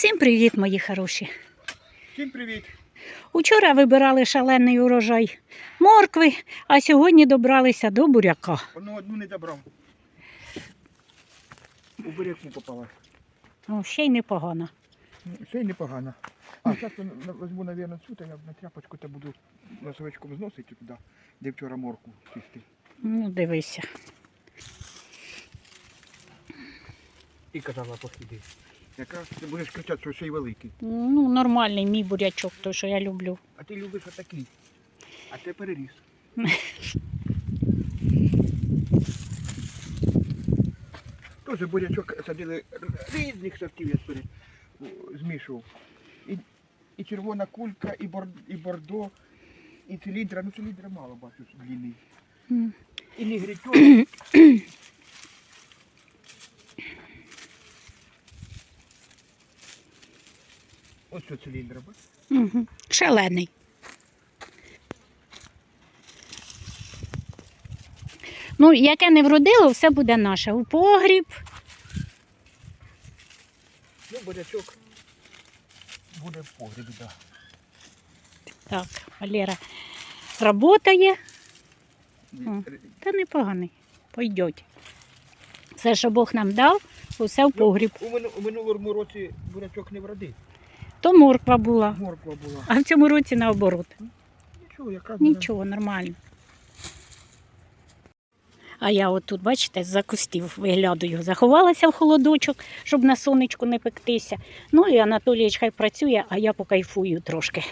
Всім привіт, мої хороші. Всім привіт. Учора вибирали шалений урожай моркви, а сьогодні добралися до буряка. Одну одну не добрав. У буряку попала. Ну, ще й непогано. Ну, Ще й непогано. А зараз я візьму, мабуть, цю, та я на тряпочку та буду носовичком зносити туди, де вчора морку чистив. Ну, дивися. І казала похиди. Якраз ти будеш кричати, що ще й великий. Ну, нормальний мій бурячок, той, що я люблю. А ти любиш отакий. А ти переріс. Теж бурячок садили різних сортів, я пере- змішував. І, і червона кулька, і, бор, і бордо, і циліндра. Ну циліндра мало бачу длинний. І негритьок. Ось циліндра, бачиш? Угу. Шалений. Ну, яке не вродило, все буде наше. У погріб. Ну, бурячок буде в погребі, так. Так, Валера працює, та непоганий. Пойдеть. Все, що Бог нам дав, усе в погріб. У, мину- у минулому році бурячок не вродив. То морква була, Морква була. а в цьому році наоборот. Нічого, яка Нічого, нормально. А я от тут, бачите, з-за кустів виглядаю. Заховалася в холодочок, щоб на сонечку не пектися. Ну і Анатолійович хай працює, а я покайфую трошки.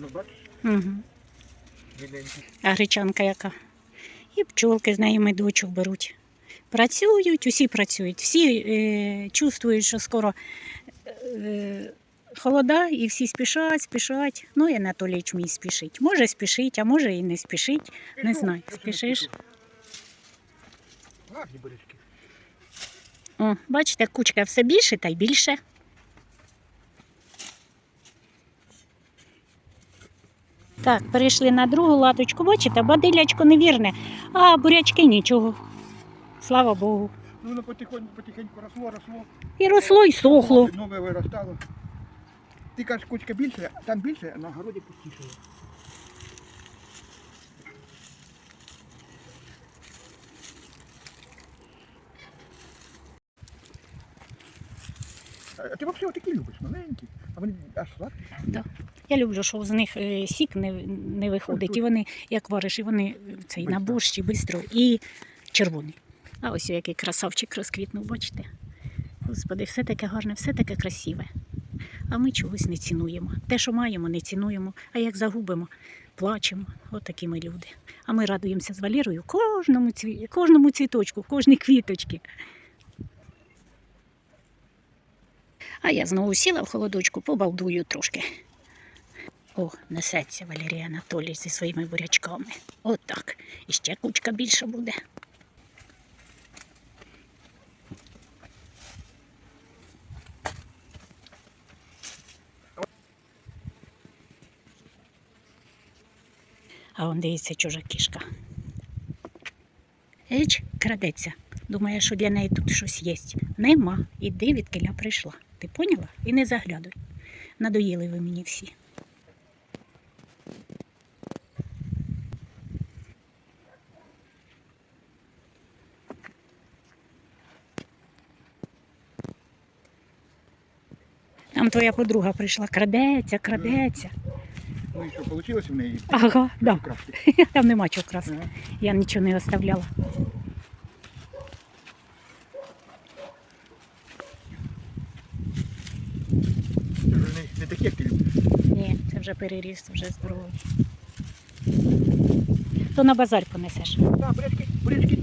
Ну, бачиш, Угу. А гречанка яка? І пчолки з неї медочок беруть. Працюють, усі працюють. Всі е, чувствують, що скоро е, холода, і всі спішать, спішать. Ну, і Анатолійович мій спішить. Може спішить, а може і не спішить. Не знаю, спішиш? Гарні бурячки. О, бачите, кучка все більше та й більше. Так, перейшли на другу латочку. Бачите, бадилячко невірне, а бурячки нічого. Слава Богу. Ну, воно потихоньку, потихеньку росло, росло. І росло, і сохло. Нове виростало. Ти кажеш, кучка більше, а там більше, а на городі пустішало. А ти взагалі такі любиш, маленькі, а вони аж сладкі. Я люблю, що з них е, сік не, не виходить. І вони, як вариш, і вони цей на Бистро. борщ і бистро, і червоний. А ось який красавчик розквітнув, бачите? Господи, все таке гарне, все таке красиве. А ми чогось не цінуємо. Те, що маємо, не цінуємо. А як загубимо, плачемо. От такі ми люди. А ми радуємося з Валерою кожному, цві... кожному цвіточку, кожній квіточці. А я знову сіла в холодочку, побалдую трошки. О, несеться Валерій Анатолій зі своїми бурячками. От так. І ще кучка більша буде. А он дивиться чужа кішка. Еч, крадеться. Думає, що для неї тут щось є. Нема. Іди, від прийшла. Ти поняла? І не заглядуй. Надоїли ви мені всі. Там твоя подруга прийшла, крадеться, крадеться. Ну і що, вийшло в неї? Ага, да. Там нема чого красти. Ага. Я нічого не оставляла. Не, такі, як ти любиш. Ні, це вже переріс, вже здоровий. То на базар понесеш. Так, продати бурячки.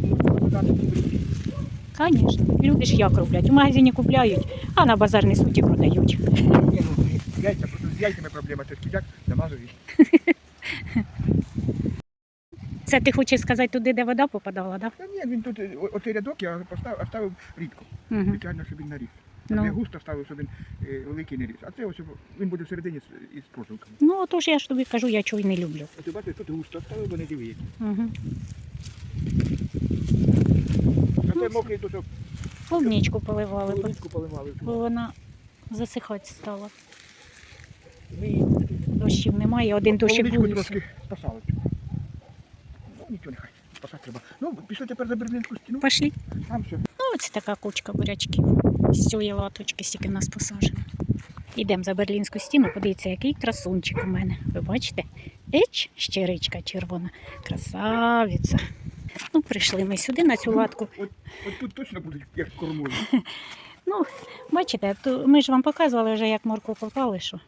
Звісно. Люди ж як роблять. У магазині купляють, а на базар несуть і продають. Ні, ну, яйця, з яйцями проблема, це скіляк, намазав їх. Це ти хочеш сказати туди, де вода попадала, так? Та ні, він тут, е, о- оцей рядок я поставив, оставив рідко. Угу. Спеціально, щоб він наріс. Ну. Ну. густо ставив, щоб він е, великий не ріс. А це ось він буде всередині з, із прожилками. ну, отож я ж тобі кажу, я чого й не люблю. А ти бачиш, тут густо ставив, бо не дивіться. Угу. А Ну, мокрий тут Клубничку поливали, бо- поливали. бо вона засихати стала. Дощів немає, один дощик був. трошки. Ну, нічого нехай. Спасати треба. Ну, пішли тепер за Берлінську стіну. Пошли. Там все. Ну, ось така кучка бурячків. З цієї латочки стільки в нас посаджено. Йдемо за берлінську стіну, подивіться, який красунчик у мене. Ви бачите? Еч, щиричка червона. Красавиця. Ну, прийшли ми сюди на цю латку. От, от тут точно будуть як кормові. Ну, бачите, то ми ж вам показували вже, як моркву попали, що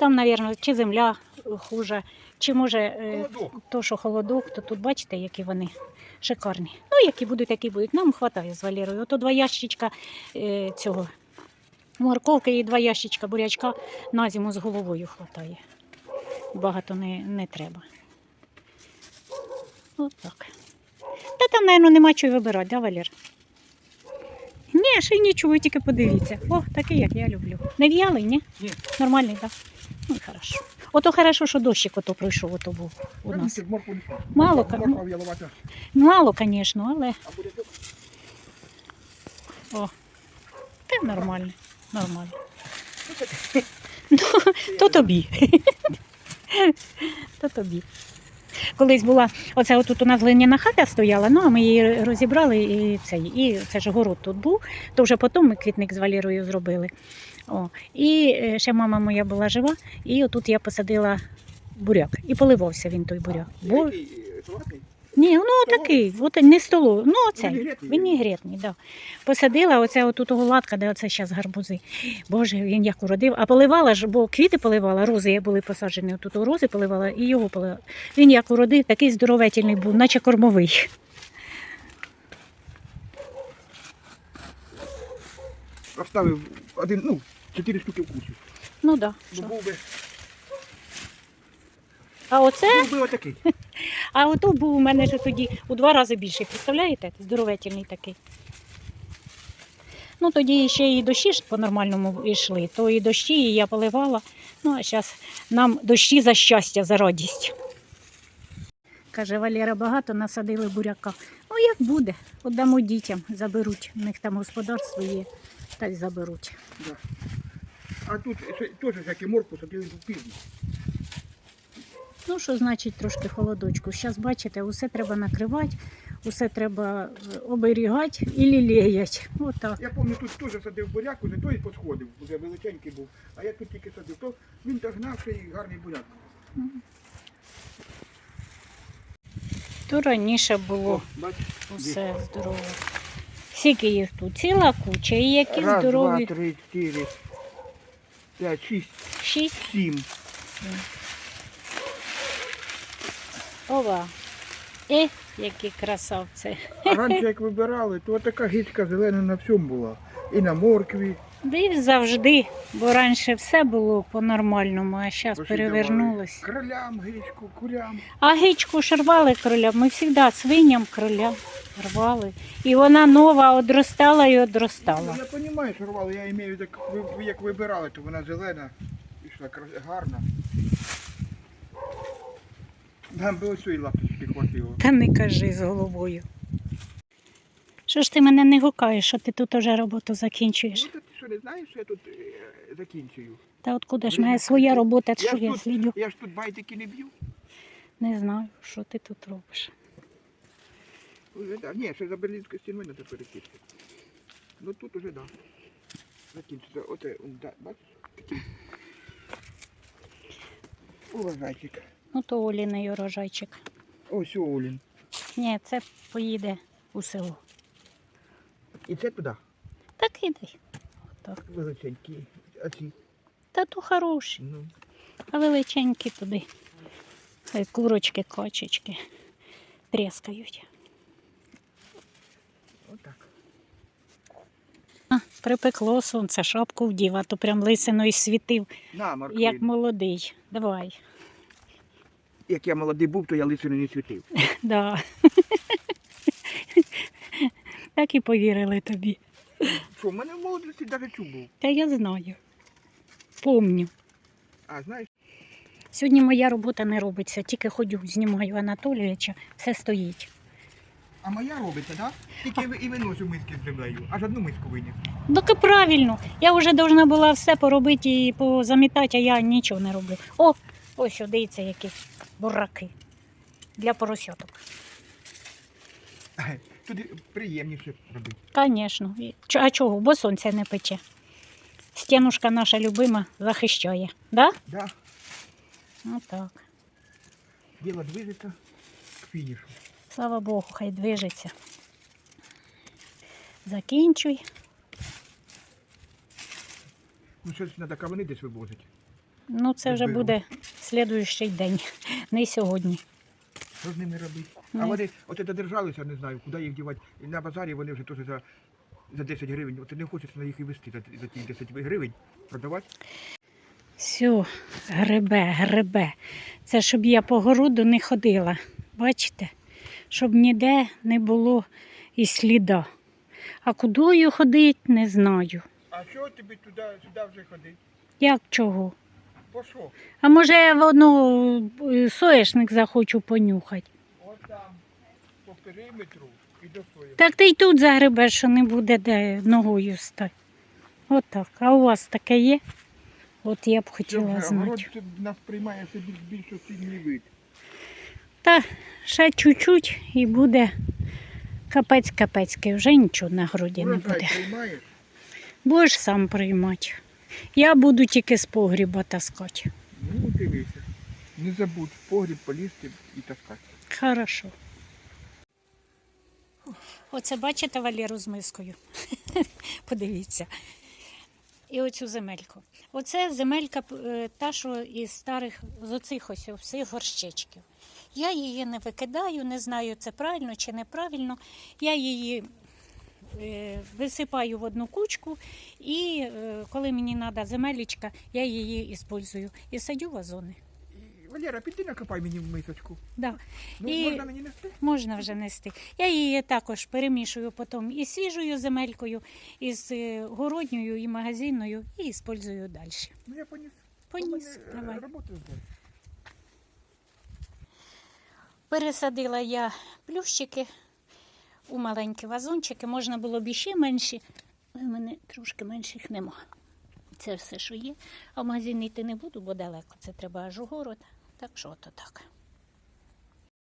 там, мабуть, чи земля хуже, чи може е, Холодок. то, що холодок, то тут бачите, які вони шикарні. Ну, які будуть, такі будуть. Нам вистачає з Валерою. Ото два ящичка е, цього морковки і два ящичка бурячка на зиму з головою вистачає. Багато не, не треба. От так. Та там, мабуть, нема чого вибирати, да, Валер? Ні, ще й нічого, тільки подивіться. О, такий, як я люблю. Не в'ялий, ні? Ні. Нормальний, так? Ну, і хорошо. Ото хорошо, що дощик ото пройшов, ото був у нас. Мало, ка- Мало, звісно, але о, те нормально. Нормально. Ну. То тобі. То тобі. Колись була, оце отут у нас глиняна хата стояла, ну а ми її розібрали і цей, і це ж город тут був, то вже потім ми квітник з Валірою зробили. О, і е, ще мама моя була жива, і отут я посадила буряк. І поливався він той буряк. Який, е? Ні, ну такий, от не столовий, ну оцей. Вінігретний? Да. Посадила оце отут латка, де оце зараз гарбузи. Боже, він як уродив. А поливала ж, бо квіти поливала, рози були посаджені, отут рози поливала і його поливала. Він як уродив, такий здоровительний був, наче кормовий. Оставив один, ну, чотири штуки в кучу. Ну так. Да. був би, А оце, був би отакий. а ото був у мене ж тоді у два рази більший, представляєте? Здоровительний такий. Ну тоді ще і дощі ж по-нормальному йшли, то і дощі, і я поливала. Ну а зараз нам дощі за щастя, за радість. Каже, Валера, багато насадили буряка. Ну як буде? Отдамо дітям, заберуть. У них там господарство є, та й заберуть. А тут теж як і моркву садили в півдні. Ну, що значить трошки холодочку? Зараз бачите, усе треба накривати, усе треба е, оберігати і лілеять. Отак. Я пам'ятаю, тут теж садив буряк, уже той підходив, вже величенький був. А я тут тільки садив, то він догнавши і гарний буряк. був. То раніше було бачиш? усе здорове. Скільки їх тут? Ціла куча. І які Раз, здорові. два, три, чотири, п'ять, шість, Шість. сім. Ова. Е, які красавці. А раніше як вибирали, то така гічка зелена на всьому була. І на моркві. Да і завжди, бо раніше все було по-нормальному, а зараз давали Кролям, гичку, курям. А гичку ж рвали кроля. Ми завжди свиням кроля рвали. І вона нова одростала і одростала. я розумію, що рвали, я маю, як, як вибирали, то вона зелена, пішла гарна. Нам би ось цієї лапочки хватило. Та не кажи з головою. Що ж ти мене не гукаєш, що ти тут уже роботу закінчуєш? Ну, ти що не знаєш, що я тут е, закінчую? Та откуда ж моя своя робота, що я тут, слідю? я ж тут байтики не б'ю. Не знаю, що ти тут робиш. Уже, да. Ні, ще за берлінську стіною треба перекидати. Ну тут уже да. Закінчиться. Оце, да, бачиш? Такий. Урожайчик. Ну то Оліний урожайчик. Ось Олін. Ні, це поїде у село. І це туди. Так іди. Отак. Величенькі. А ці. Та то хороші, Ну. а величенькі туди. Хай курочки, качечки тріскають. Отак. А, припекло сонце, шапку вдів, а то прям лисиною світив, На, як молодий. Давай. Як я молодий був, то я лисину не світив. Да. Так і повірили тобі. Що, в мене в молодості навіть чуб був. Та я знаю. Помню. А, знаєш, Сьогодні моя робота не робиться, тільки ходю, знімаю Анатолійовича, все стоїть. А моя робиться, так? Да? Тільки ви- і виношу миски з землею. Аж одну миску виніс. Так і правильно. Я вже повинна була все поробити і позамітати, а я нічого не роблю. О, ось, о, дивіться, які бураки для поросяток. Туди приємніше робити. Звісно. А чого? Бо сонце не пече. Стінушка наша любима захищає. Да? Да? Ну так. Діло движеться к фінішу. Слава Богу, хай движеться. Закінчуй. Ну щось треба кавуни десь вивозити. Ну, це вже буде слідуючий день, не сьогодні. Що з ними робити? А вони от додержалися, не знаю, куди їх дівати. І на базарі вони вже теж за, за 10 гривень. От не хочеться на їх і вести за, за ті 10 гривень продавати. Все, гребе, гребе. Це щоб я по городу не ходила. Бачите? Щоб ніде не було і сліда. А кудою ходить, не знаю. А що тобі туди, сюди вже ходить? Як чого? По що? А може я воно е, соєшник захочу понюхати. Там, по периметру і до своєї. Так ти й тут загребеш, що не буде де ногою стати. Отак. А у вас таке є? От я б хотіла знати. це нас приймає все більш осінній вид. Та ще чуть-чуть і буде капець капецький, вже нічого на городі не Урожай буде. приймаєш? Будеш сам приймати. Я буду тільки з погріба таскати. Ну, дивися. Не забудь в погріб полізти і таскати. Хорошо. Оце бачите Валеру з мискою. Подивіться. І оцю земельку. Оце земелька е, та, що із старих, з оцих ось всіх горщичків. Я її не викидаю, не знаю, це правильно чи неправильно. Я її е, висипаю в одну кучку, і е, коли мені треба земелечка, я її іспользую і садю вазони. Валера, піди накопай мені в мисочку. Да. Ну, І- можна мені нести? Можна вже нести. Я її також перемішую потім із свіжою земелькою, із е, городньою і магазинною і іспользую далі. Ну я поніс. Поніс, У мене, е, давай. Роботи. Пересадила я плющики у маленькі вазончики. Можна було б іще менші, але в мене трошки менших нема. Це все, що є. А в магазин йти не буду, бо далеко. Це треба аж у город. Так що то так.